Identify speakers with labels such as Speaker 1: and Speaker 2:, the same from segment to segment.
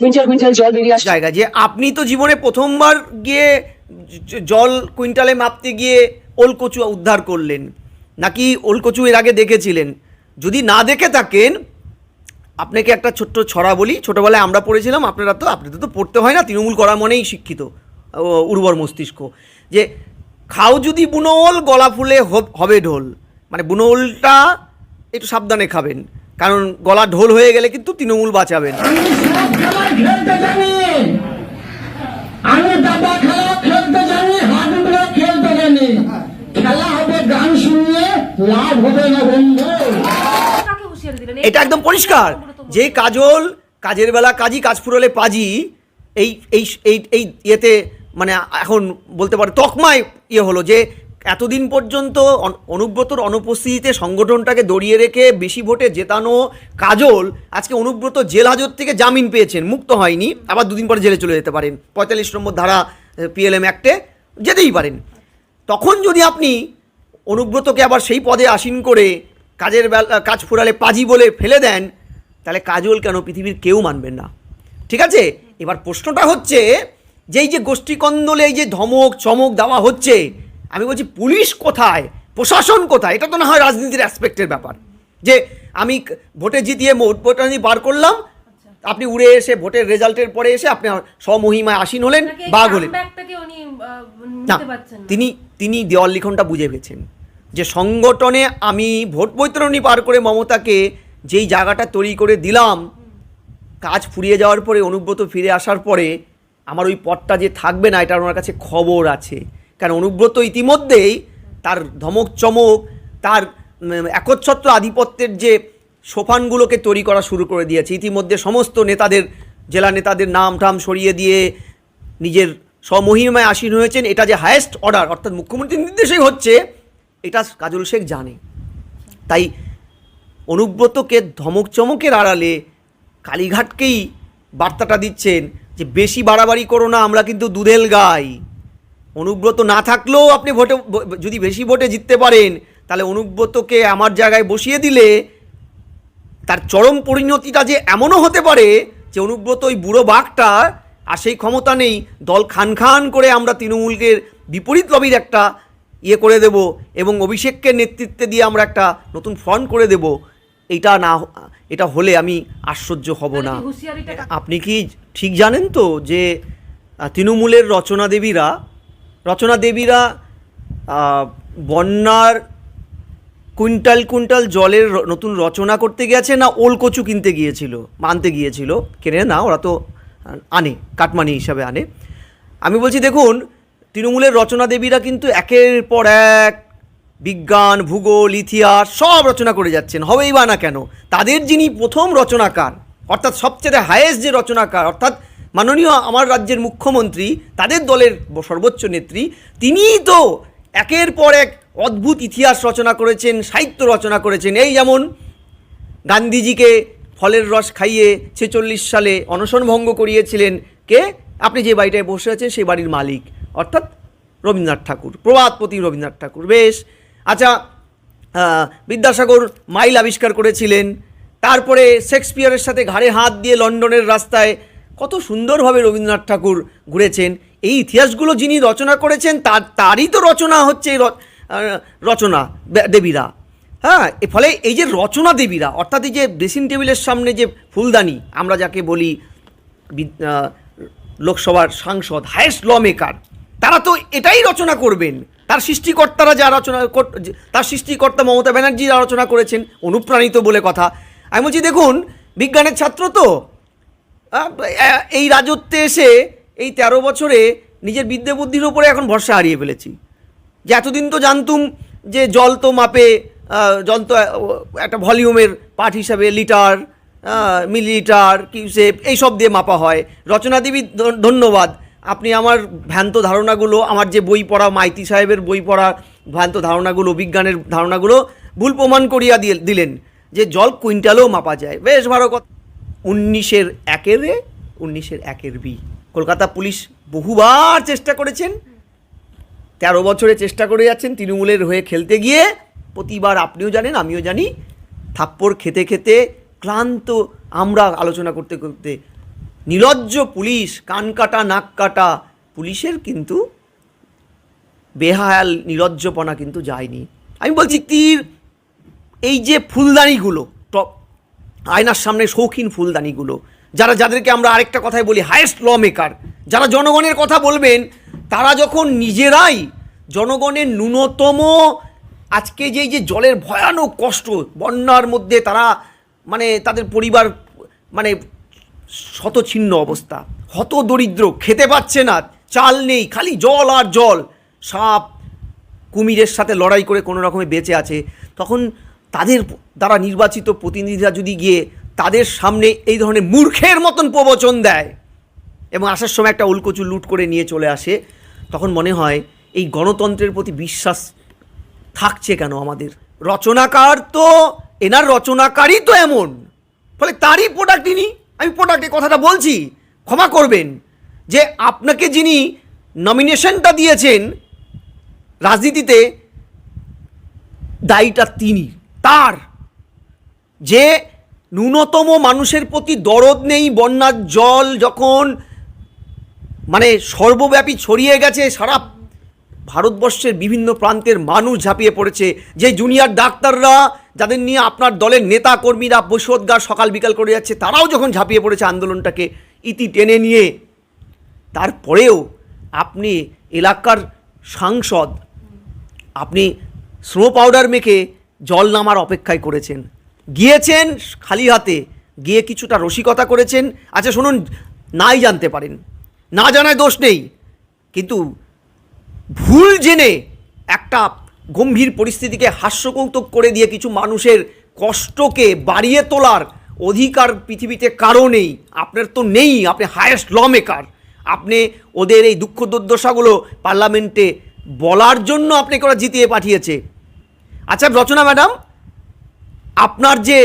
Speaker 1: Quintal quintal জল বেরিয়ে আসছে।
Speaker 2: জায়গা যে আপনি তো জীবনে প্রথমবার গিয়ে জল কুইন্টালে মাপতে গিয়ে ওলকচু উদ্ধার করলেন, নাকি ওলকচু এর আগে দেখেছিলেন? যদি না দেখে থাকেন, আপনাকে একটা ছোট্ট ছড়া বলি। ছোটোবেলায় আমরা পড়েছিলাম, আপনারা তো, আপনাদের তো পড়তে হয় না, তৃণমূল করা মনেই শিক্ষিত উর্বর মস্তিষ্ক। যে খাও যদি বুনোল গলা ফুলে হবে ঢোল। মানে বুনোলটা একটু সাবধানে খাবেন। কারণ গলা ঢোল হয়ে গেলে কিন্তু তৃণমূল বাঁচাবেন
Speaker 3: সব খেলা খেলতে জানি আমি দাবা খেলা খেলতে জানি হাডুডুরা খেলতে জানি। খেলা হবে গান শুনিয়ে লাভ হবে না বন্ধু।
Speaker 2: এটা একদম পরিষ্কার। যে কাজল কাজের বেলা কাজী কাজ ফুরলে পাজি এই এই এই এই ইয়েতে মানে এখন বলতে পারে তকমায় ইয়ে হলো যে এতদিন পর্যন্ত অনুব্রতর অনুপস্থিতিতে সংগঠনটাকে দড়িয়ে রেখে বেশি ভোটে জেতানো কাজল আজকে অনুব্রত জেল হাজত থেকে জামিন পেয়েছেন, মুক্ত হয়নি, আবার দুদিন পরে জেলে চলে যেতে পারেন। পঁয়তাল্লিশ নম্বর ধারা পিএলএম অ্যাক্টে যেতেই পারেন। তখন যদি আপনি অনুব্রতকে আবার সেই পদে আসীন করে কাজের বেলা কাজ ফুরালে পাজি বলে ফেলে দেন, তাহলে কাজল কেন পৃথিবীর কেউ মানবেন না? ঠিক আছে? এবার প্রশ্নটা হচ্ছে যে এই যে গোষ্ঠীকন্দলে এই যে ধমক, চমক দেওয়া হচ্ছে আমি বলছি পুলিশ কোথায়? প্রশাসন কোথায়? এটা তো না হয় রাজনীতির অ্যাসপেক্টের ব্যাপার। যে আমি ভোটে জিতিয়ে ভোট ভোটানি বার করলাম আপনি উড়ে এসে ভোটের রেজাল্টের পরে এসে আপনি স্বমহিমায় আসীন হলেন বাঘ হলেন। না তিনি তিনি দেওয়াল লিখনটা বুঝে পেয়েছেন যে সংগঠনে আমি ভোট বৈতরণী পার করে মমতাকে যেই জায়গাটা তৈরি করে দিলাম কাজ ফুরিয়ে যাওয়ার পরে অনুব্রত ফিরে আসার পরে আমার ওই পথটা যে থাকবে না এটা ওনার কাছে খবর আছে। কারণ অনুব্রত ইতিমধ্যেই তার ধমক, চমক, তার একচ্ছত্র আধিপত্যের যে সোফানগুলোকে তৈরি করা শুরু করে দিয়েছে, ইতিমধ্যে সমস্ত নেতাদের, জেলা নেতাদের নাম টাম সরিয়ে দিয়ে নিজের স্বমহিমায় আসীন হয়েছেন। এটা যে হায়েস্ট অর্ডার অর্থাৎ মুখ্যমন্ত্রীর নির্দেশেই হচ্ছে, এটা কাজল শেখ জানে। তাই অনুব্রতকে ধমক, চমকের আড়ালে কালীঘাটকেই বার্তাটা দিচ্ছেন যে, বেশি বাড়াবাড়ি করো না, আমরা কিন্তু দুধেল গাই। অনুব্রত না থাকলেও আপনি ভোটে যদি বেশি ভোটে জিততে পারেন তাহলে অনুব্রতকে আমার জায়গায় বসিয়ে দিলে তার চরম পরিণতিটা যে এমনও হতে পারে যে অনুব্রত ওই বুড়ো বাঘটা আর সেই ক্ষমতা নেই দল খান খান করে আমরা তৃণমূলকে বিপরীত লবির একটা ইয়ে করে দেব এবং অভিষেককে নেতৃত্বে দিয়ে আমরা একটা নতুন ফ্রন্ট করে দেব। এটা না এটা হলে আমি আশ্চর্য হব না। আপনি কি ঠিক জানেন তো যে তৃণমূলের রচনা দেবীরা রচনা দেবীরা বন্যার কুইন্টাল কুইন্টাল জলের নতুন রচনা করতে গেছে না ওলকচু কিনতে গিয়েছিল মানতে গিয়েছিল? কেনে না, ওরা তো আনে, কাটমানি হিসাবে আনে। আমি বলছি, দেখুন, তৃণমূলের রচনা দেবীরা কিন্তু একের পর এক বিজ্ঞান, ভূগোল, ইতিহাস সব রচনা করে যাচ্ছেন, হবেই বা না কেন? তাদের যিনি প্রথম রচনাকার, অর্থাৎ সবচেয়ে হায়েস্ট যে রচনাকার, অর্থাৎ মাননীয় আমার রাজ্যের মুখ্যমন্ত্রী, তাদের দলের সর্বোচ্চ নেত্রী, তিনিই তো একের পর এক অদ্ভুত ইতিহাস রচনা করেছেন, সাহিত্য রচনা করেছেন। এই যেমন গান্ধীজিকে ফলের রস খাইয়ে ছেচল্লিশ সালে অনশন ভঙ্গ করিয়েছিলেন, কে? আপনি যে বাড়িটায় বসে আছেন, সেই বাড়ির মালিক, অর্থাৎ রবীন্দ্রনাথ ঠাকুর প্রবাদপতি রবীন্দ্রনাথ ঠাকুর। বেশ আচ্ছা বিদ্যাসাগর মাইল আবিষ্কার করেছিলেন, তারপরে শেক্সপিয়ারের সাথে ঘাড়ে হাত দিয়ে লন্ডনের রাস্তায় কত সুন্দরভাবে রবীন্দ্রনাথ ঠাকুর ঘুরেছেন। এই ইতিহাসগুলো যিনি রচনা করেছেন, তার, তারই তো রচনা হচ্ছে রচনা দেবীরা। হ্যাঁ এ ফলে এই যে রচনা দেবীরা, অর্থাৎ এই যে ড্রেসিং টেবিলের সামনে যে ফুলদানি, আমরা যাকে বলি লোকসভার সাংসদ হায়েস্ট ল মেকার তারা তো এটাই রচনা করবেন। তার সৃষ্টিকর্তারা যা রচনা তার সৃষ্টিকর্তা মমতা ব্যানার্জি যা রচনা করেছেন, অনুপ্রাণিত বলে কথা। আমি বলছি, দেখুন, বিজ্ঞানের ছাত্র তো এই রাজত্বে এসে এই তেরো বছরে নিজের বিদ্যে বুদ্ধির ওপরে এখন ভরসা হারিয়ে ফেলেছি। যে এতদিন তো জানতুম যে জল তো মাপে জল তো একটা ভলিউমের পাঠ হিসাবে লিটার মিলিলিটার কিউসেপ এইসব দিয়ে মাপা হয়। রচনা দেবী ধ- ধন্যবাদ। আপনি আমার ভ্যান্ত ধারণাগুলো, আমার যে বই পড়া, মাইতি সাহেবের বই পড়া ভ্যান্ত ধারণাগুলো, বিজ্ঞানের ধারণাগুলো ভুল প্রমাণ করিয়া দিয়ে, দিলেন। যে জল কুইন্টালেও মাপা যায়। বেশ ভালো কথা। উনিশের একের এ, উনিশের একের বি। কলকাতা পুলিশ বহুবার চেষ্টা করেছেন। তেরো বছরে চেষ্টা করে যাচ্ছেন তৃণমূলের হয়ে খেলতে গিয়ে। প্রতিবার আপনিও জানেন, আমিও জানি, থাপ্পড় খেতে খেতে ক্লান্ত আমরা আলোচনা করতে করতে। নিলজ্জ পুলিশ, কান কাটা, নাক কাটা, পুলিশের কিন্তু বেহায়াল, নিলজ্জপনা কিন্তু যায়নি। আমি বলছি তীর, এই যে ফুলদানিগুলো আয়নার সামনে শৌখিন ফুলদানিগুলো। যারা যাদেরকে আমরা আরেকটা কথায় বলি হায়েস্ট ল মেকার যারা জনগণের কথা বলবেন, তারা যখন নিজেরাই জনগণের ন্যূনতম আজকে যে যে জলের ভয়ানক কষ্ট, বন্যার মধ্যে তারা মানে তাদের পরিবার মানে শতছিন্ন অবস্থা। হত দরিদ্র, খেতে পাচ্ছে না, চাল নেই, খালি জল আর জল। সাপ কুমিরের সাথে লড়াই করে কোনো রকমে বেঁচে আছে। তখন তাদের দ্বারা নির্বাচিত প্রতিনিধিরা যদি গিয়ে তাদের সামনে এই ধরনের মূর্খের মতন প্রবচন দেয় এবং আসার সময় একটা উল্কোচু লুট করে নিয়ে চলে আসে, তখন মনে হয় এই গণতন্ত্রের প্রতি বিশ্বাস থাকছে কেন আমাদের? রচনাকার তো, এনার রচনাকারই তো এমন। ফলে তারই প্রোডাক্ট ইনি। আমি প্রোডাক্টের কথাটা বলছি, ক্ষমা করবেন, যে আপনাকে যিনি নমিনেশনটা দিয়েছেন, রাজনীতিতে, দায়ীটা তিনি। তার। যে ন্যূনতম মানুষের প্রতি দরদ নেই বন্যার জল যখন মানে সর্বব্যাপী ছড়িয়ে গেছে, সারা ভারতবর্ষের বিভিন্ন প্রান্তের মানুষ ঝাঁপিয়ে পড়েছে। যে জুনিয়র ডাক্তাররা যাদের নিয়ে আপনার দলের নেতা কর্মীরা বৈশোদ্গার সকাল বিকাল করে যাচ্ছে, তারাও যখন ঝাঁপিয়ে পড়েছে আন্দোলনটাকে ইতি টেনে নিয়ে, তারপরেও আপনি এলাকার সাংসদ, আপনি স্নো পাউডার মেখে জল নামার অপেক্ষায় করেছেন। গিয়েছেন খালি হাতে, গিয়ে কিছুটা রসিকতা করেছেন। আচ্ছা শুনুন, নাই জানতে পারেন। না জানায় দোষ নেই, কিন্তু ভুল জেনে একটা গম্ভীর পরিস্থিতিকে হাস্যকৌতুক করে দিয়ে কিছু মানুষের কষ্টকে বাড়িয়ে তোলার অধিকার পৃথিবীতে কারও নেই। আপনার তো নেই, আপনি হায়েস্ট ল মেকার আপনি ওদের এই দুঃখ দুর্দশাগুলো পার্লামেন্টে বলার জন্য আপনাকে ওরা জিতিয়ে পাঠিয়েছে। আচ্ছা রচনা ম্যাডাম, আপনার যে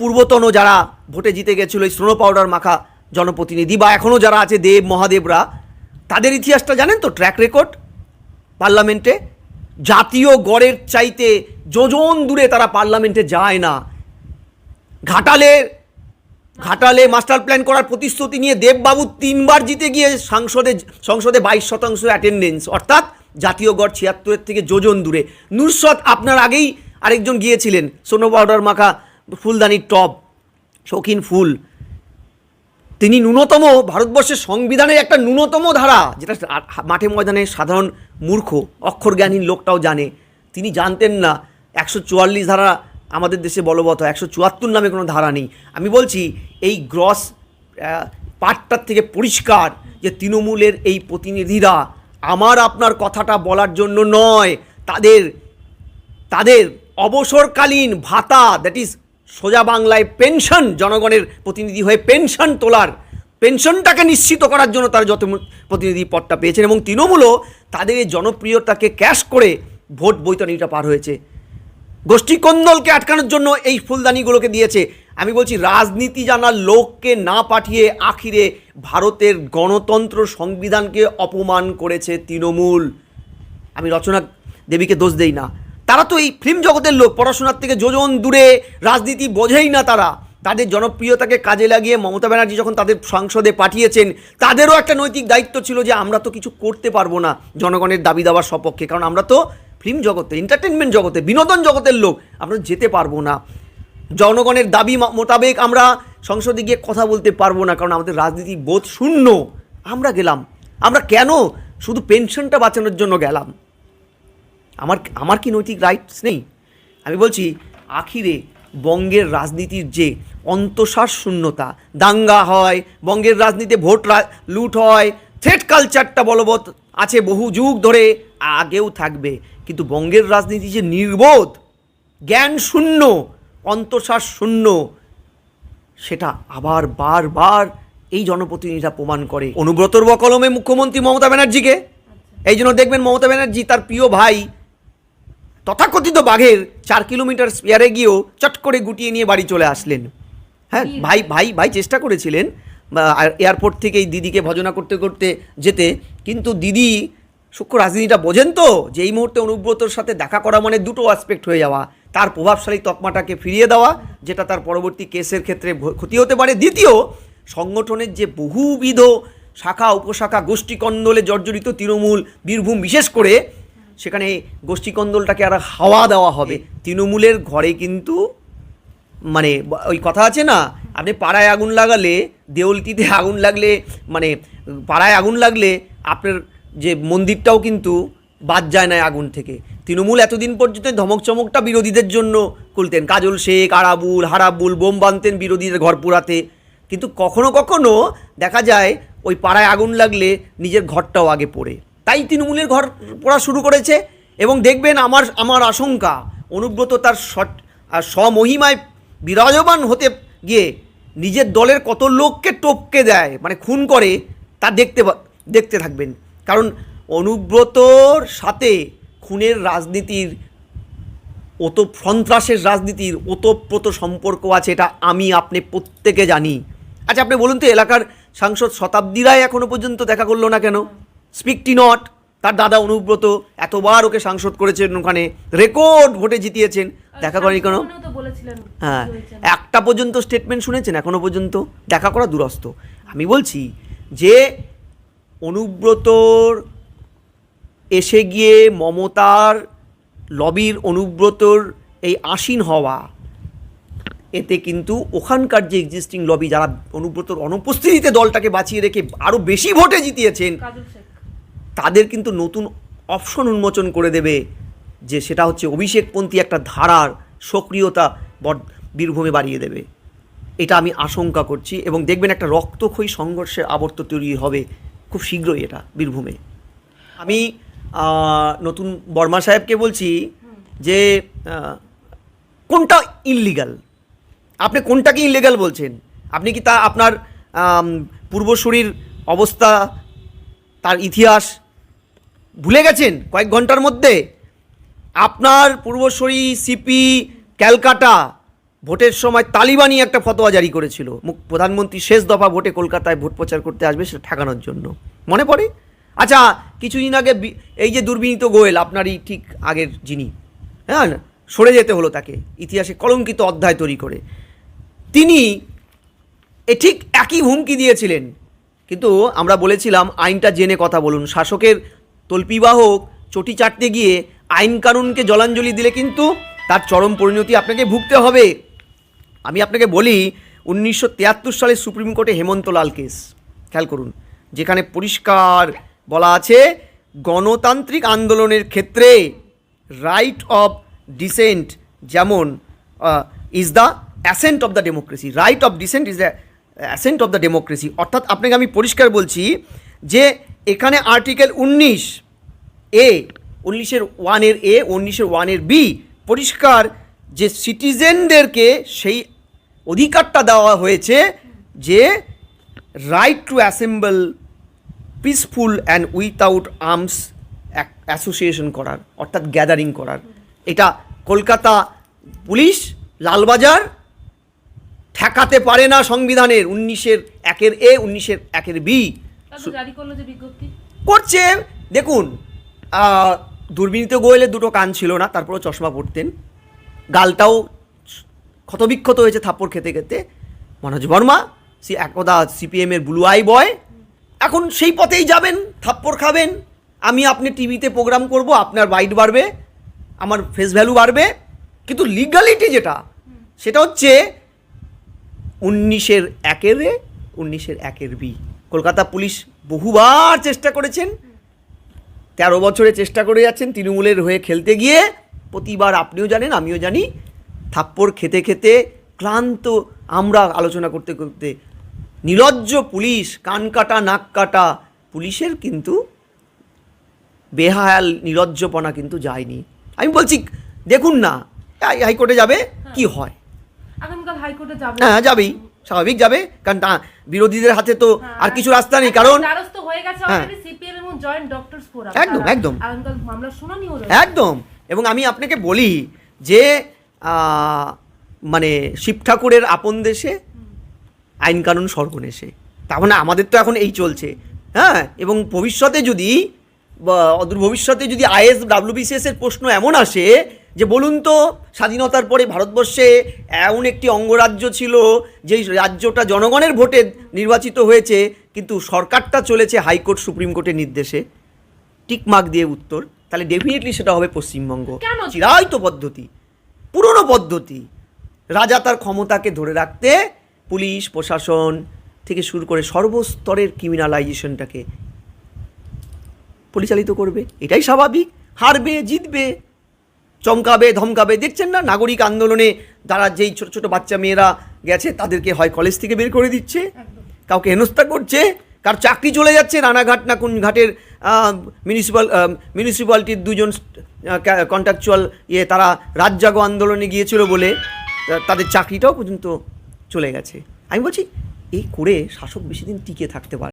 Speaker 2: পূর্বতন যারা ভোটে জিতে গেছিল এই স্নো পাউডার মাখা জনপ্রতিনিধি বা এখনও যারা আছে দেব, মহাদেবরা, তাদের ইতিহাসটা জানেন তো ট্র্যাক রেকর্ড পার্লামেন্টে? জাতীয় গড়ের চাইতে যোজন দূরে তারা পার্লামেন্টে যায় না। ঘাটালে ঘাটালে মাস্টার প্ল্যান করার প্রতিশ্রুতি নিয়ে দেববাবু তিনবার জিতে গিয়ে সংসদে সংসদে বাইশ শতাংশ অ্যাটেন্ডেন্স অর্থাৎ জাতীয় গড় ছিয়াত্তরের থেকে যোজন দূরে। নুরসত আপনার আগেই আরেকজন গিয়েছিলেন, সোনো পাউডার মাখা ফুলদানির টব, শৌখিন ফুল। তিনি ন্যূনতম ভারতবর্ষের সংবিধানের একটা ন্যূনতম ধারা, যেটা মাঠে ময়দানে সাধারণ মূর্খ অক্ষরজ্ঞানহীন লোকটাও জানে। তিনি জানতেন না, একশো চুয়াল্লিশ ধারা আমাদের দেশে বলবৎ একশো চুয়াত্তর নামে কোনো ধারা নেই। আমি বলছি, এই গ্রস পার্টটার থেকে পরিষ্কার যে তৃণমূলের এই প্রতিনিধিরা আমার আপনার কথাটা বলার জন্য নয়। তাদের তাদের অবসরকালীন ভাতা দ্যাট ইজ সোজা বাংলায় পেনশন জনগণের প্রতিনিধি হয়ে পেনশন তোলার পেনশনটাকে নিশ্চিত করার জন্য তারা যত প্রতিনিধি পদটা পেয়েছেন এবং তৃণমূলও তাদের এই জনপ্রিয়তাকে ক্যাশ করে ভোট বৈতরণীটা পার হয়েছে। গোষ্ঠী কন্দলকে আটকানোর জন্য এই ফুলদানিগুলোকে দিয়েছে। আমি বলছি, রাজনীতি জানার লোককে না পাঠিয়ে আখিরে ভারতের গণতন্ত্র সংবিধানকে অপমান করেছে তৃণমূল। আমি রচনা দেবীকে দোষ দেই না। তারা তো এই ফিল্ম জগতের লোক, পড়াশোনার থেকে যোজন দূরে, রাজনীতি বোঝেই না তারা। তাদের জনপ্রিয়তাকে কাজে লাগিয়ে মমতা ব্যানার্জি যখন তাদের সংসদে পাঠিয়েছেন, তাদেরও একটা নৈতিক দায়িত্ব ছিল যে আমরা তো কিছু করতে পারব না জনগণের দাবি দাবার সপক্ষে। কারণ আমরা তো ফিল্ম জগতে এন্টারটেনমেন্ট জগতে, বিনোদন জগতের লোক, আমরা যেতে পারব না। জনগণের দাবি মোতাবেক আমরা সংসদে গিয়ে কথা বলতে পারব না, কারণ আমাদের রাজনীতি বোধ শূন্য। আমরা গেলাম। আমরা কেন শুধু পেনশনটা বাঁচানোর জন্য গেলাম? আমার আমার কি নৈতিক রাইটস নেই? আমি বলছি, আখিরে বঙ্গের রাজনীতির যে অন্তঃশ্বাস শূন্যতা, দাঙ্গা হয়, বঙ্গের রাজনীতিতে ভোট লুট হয় থ্রেট কালচারটা বলবৎ আছে বহু যুগ ধরে, আগেও থাকবে। কিন্তু বঙ্গের রাজনীতি যে নির্বোধ, জ্ঞান শূন্য অন্তঃশ্বাস শূন্য। সেটা আবার বারবার এই জনপ্রতিনিধিরা প্রমাণ করে। অনুব্রতর বকলমে মুখ্যমন্ত্রী মমতা ব্যানার্জিকে। এই জন্য দেখবেন মমতা ব্যানার্জি তার প্রিয় ভাই তথাকথিত বাঘের চার কিলোমিটার স্পেয়ারে গিয়েও চট করে গুটিয়ে নিয়ে বাড়ি চলে আসলেন। হ্যাঁ ভাই ভাই ভাই চেষ্টা করেছিলেন এয়ারপোর্ট থেকে এই দিদিকে ভজনা করতে করতে যেতে। কিন্তু দিদি সূক্ষ্ম রাজনীতিটা বোঝেন তো যে এই মুহূর্তে অনুব্রতর সাথে দেখা করা মানে দুটো অ্যাসপেক্ট হয়ে যাওয়া। তার প্রভাবশালী তকমাটাকে ফিরিয়ে দেওয়া, যেটা তার পরবর্তী কেসের ক্ষেত্রে ক্ষতি হতে পারে। দ্বিতীয়, সংগঠনের যে বহুবিধ শাখা, উপশাখা, গোষ্ঠীকন্দলে জর্জরিত তৃণমূল বীরভূম, বিশেষ করে সেখানে গোষ্ঠীকন্দলটাকে আর হাওয়া দেওয়া হবে। তৃণমূলের ঘরে কিন্তু মানে ওই কথা আছে না, আপনি পাড়ায় আগুন লাগালে দেউলটিতে আগুন লাগলে মানে পাড়ায় আগুন লাগলে আপনার যে মন্দিরটাও কিন্তু বাদ যায় না আগুন থেকে। তৃণমূল এতদিন পর্যন্ত ধমক চমকটা বিরোধীদের জন্য খুলতেন কাজল শেখ, আরাবুল, হারাবুল, বোম বানতেন বিরোধীদের ঘর পোড়াতে। কিন্তু কখনো কখনো দেখা যায় ওই পাড়ায় আগুন লাগলে নিজের ঘরটাও আগে পড়ে। তাই তৃণমূলের ঘর পড়া শুরু করেছে এবং দেখবেন আমার আমার আশঙ্কা, অনুব্রত তার স্বমহিমায় বিরাজমান হতে গিয়ে নিজের দলের কত লোককে টপকে দেয় মানে খুন করে, তা দেখতে দেখতে থাকবেন। কারণ অনুব্রতর সাথে খুনের রাজনীতির ওত সন্ত্রাসের রাজনীতির ওতপ্রোত সম্পর্ক আছে এটা আমি আপনি প্রত্যেকে জানি। আচ্ছা আপনি বলুন তো এলাকার সাংসদ শতাব্দীরাই এখনও পর্যন্ত দেখা করল না কেন? স্পিকটি নট তার দাদা অনুব্রত এতবার ওকে সাংসদ করেছেন ওখানে রেকর্ড ভোটে জিতিয়েছেন দেখা করেনি কেন? হ্যাঁ একটা পর্যন্ত স্টেটমেন্ট শুনেছেন এখনও পর্যন্ত দেখা করা দুরস্ত। আমি বলছি যে অনুব্রতর এসে গিয়ে মমতার লবির অনুব্রতর এই আসীন হওয়া এতে কিন্তু ওখানকার যে এক্সিস্টিং লবি যারা অনুব্রতর অনুপস্থিতিতে দলটাকে বাঁচিয়ে রেখে আরও বেশি ভোটে জিতিয়েছেন তাদের কিন্তু নতুন অপশন উন্মোচন করে দেবে যে সেটা হচ্ছে অভিষেকপন্থী একটা ধারার সক্রিয়তা বর- বীরভূমে বাড়িয়ে দেবে। এটা আমি আশঙ্কা করছি এবং দেখবেন একটা রক্তক্ষয়ী সংঘর্ষের আবর্ত তৈরি হবে খুব শীঘ্রই এটা বীরভূমে। আমি নতুন বর্মা সাহেবকে বলছি যে কোনটা ইললিগাল আপনি কোনটাকে ইলিগাল বলছেন? আপনি কি তা আপনার পূর্বসূরির অবস্থা, তার ইতিহাস ভুলে গেছেন কয়েক ঘণ্টার মধ্যে? আপনার পূর্বসূরি সিপি ক্যালকাটা ভোটের সময় তালিবানি একটা ফতোয়া জারি করেছিল। প্রধানমন্ত্রী শেষ দফা ভোটে কলকাতায় ভোট প্রচার করতে আসবে সেটা ঠেকানোর জন্য। মনে পড়ে? আচ্ছা কিছুদিন আগে এই যে দুর্বিনীত গোয়েল, আপনারই ঠিক আগের যিনি হ্যাঁ সরে যেতে হলো তাকে, ইতিহাসে কলঙ্কিত অধ্যায় তৈরি করে। তিনি এ ঠিক একই হুমকি দিয়েছিলেন, কিন্তু আমরা বলেছিলাম আইনটা জেনে কথা বলুন। শাসকের তল্পিবাহক চটি চাটতে গিয়ে আইন কানুনকে জলাঞ্জলি দিলে কিন্তু তার চরম পরিণতি আপনাকে ভুগতে হবে। আমি আপনাকে বলি, উনিশশো তিয়াত্তর সালে সুপ্রিম কোর্টে হেমন্ত লাল কেস, খেয়াল করুন, যেখানে পরিষ্কার বলা আছে, গণতান্ত্রিক আন্দোলনের ক্ষেত্রে রাইট অফ ডিসেন্ট যেমন is the ascent of the democracy right of dissent is the ascent of the democracy অর্থাৎ আপনাকে আমি পরিষ্কার বলছি যে এখানে আর্টিকেল উনিশ এ, উনিশের ওয়ানের এ, উনিশের ওয়ানের বি পরিষ্কার যে সিটিজেনদেরকে সেই অধিকারটা দেওয়া হয়েছে যে right to assemble peaceful and without arms association করার অর্থাৎ গ্যাদারিং করার। এটা কলকাতা পুলিশ লালবাজার ঠেকাতে পারে না সংবিধানের উনিশের একের এ উনিশের একের বি।
Speaker 4: তারপর
Speaker 2: করছে। দেখুন দুর্বিনীত গোয়েলের দুটো কান ছিল না তারপরেও চশমা পরতেন। গালটাও ক্ষতবিক্ষত হয়েছে থাপ্পড় খেতে খেতে। মনোজ বর্মা সে একদা সিপিএমের ব্লু আই বয় এখন সেই পথেই যাবেন, থাপ্পড় খাবেন। আমি আপনি টিভিতে প্রোগ্রাম করব, আপনার বাইট বাড়বে, আমার ফেস ভ্যালু বাড়বে। কিন্তু লিগালিটি যেটা, সেটা হচ্ছে উনিশের একের এ, উনিশের একের বি। কলকাতা পুলিশ বহুবার চেষ্টা করেছেন, তেরো বছরে চেষ্টা করে যাচ্ছেন তৃণমূলের হয়ে খেলতে গিয়ে। প্রতিবার আপনিও জানেন, আমিও জানি, থাপ্পড় খেতে খেতে ক্লান্ত আমরা আলোচনা করতে করতে নিলজ্জ পুলিশ কান কাটা নাক কাটা পুলিশের কিন্তু বেহায়াল নিরজ্জপনা কিন্তু যায়নি। আমি বলছি দেখুন না হাই- হাইকোর্টে যাবে? কি হয়?
Speaker 4: আগামীকাল হাইকোর্টে যাবে।
Speaker 2: হ্যাঁ যাবেই স্বাভাবিক যাবে কারণ তা বিরোধীদের হাতে তো আর কিছু রাস্তা নেই কারণ
Speaker 4: হয়ে
Speaker 2: হ্যাঁ। একদম, একদম। একদম। এবং আমি আপনাকে বলি যে মানে শিব ঠাকুরের আপন দেশে আইন কানুন সর্বনেশে। তার মানে আমাদের তো এখন এই চলছে। হ্যাঁ এবং ভবিষ্যতে যদি অদূর ভবিষ্যতে যদি আইএস ডাব্লিউবিসিএস এর প্রশ্ন এমন আসে যে বলুন তো স্বাধীনতার পরে ভারতবর্ষে এমন একটি অঙ্গরাজ্য ছিল যেই রাজ্যটা জনগণের ভোটে নির্বাচিত হয়েছে কিন্তু সরকারটা চলেছে হাইকোর্ট সুপ্রিম কোর্টের নির্দেশে। টিক মার্ক দিয়ে উত্তর তাহলে ডেফিনেটলি সেটা হবে পশ্চিমবঙ্গ? চিরায়ত পদ্ধতি পুরনো পদ্ধতি। রাজা তার ক্ষমতাকে ধরে রাখতে পুলিশ প্রশাসন থেকে শুরু করে সর্বস্তরের ক্রিমিনালাইজেশনটাকে পরিচালিত করবে। এটাই স্বাভাবিক। হারবে জিতবে চমকাবে ধমকাবে। দেখছেন না? নাগরিক আন্দোলনে যারা যেই ছোটো ছোটো বাচ্চা মেয়েরা গেছে তাদেরকে হয় কলেজ থেকে বের করে দিচ্ছে। কাউকে হেনস্থা করছে। কার চাকরি চলে যাচ্ছে রানাঘাট না কোন ঘাটের মিউনিসিপ্যাল মিউনিসিপ্যালিটির দুজন কন্ট্রাকচুয়াল ইয়ে তারা রাত জাগো আন্দোলনে গিয়েছিল বলে তাদের চাকরিটাও পর্যন্ত চলে গেছে। আমি বলছি এই করে শাসক বেশি দিন টিকে থাকতে পারে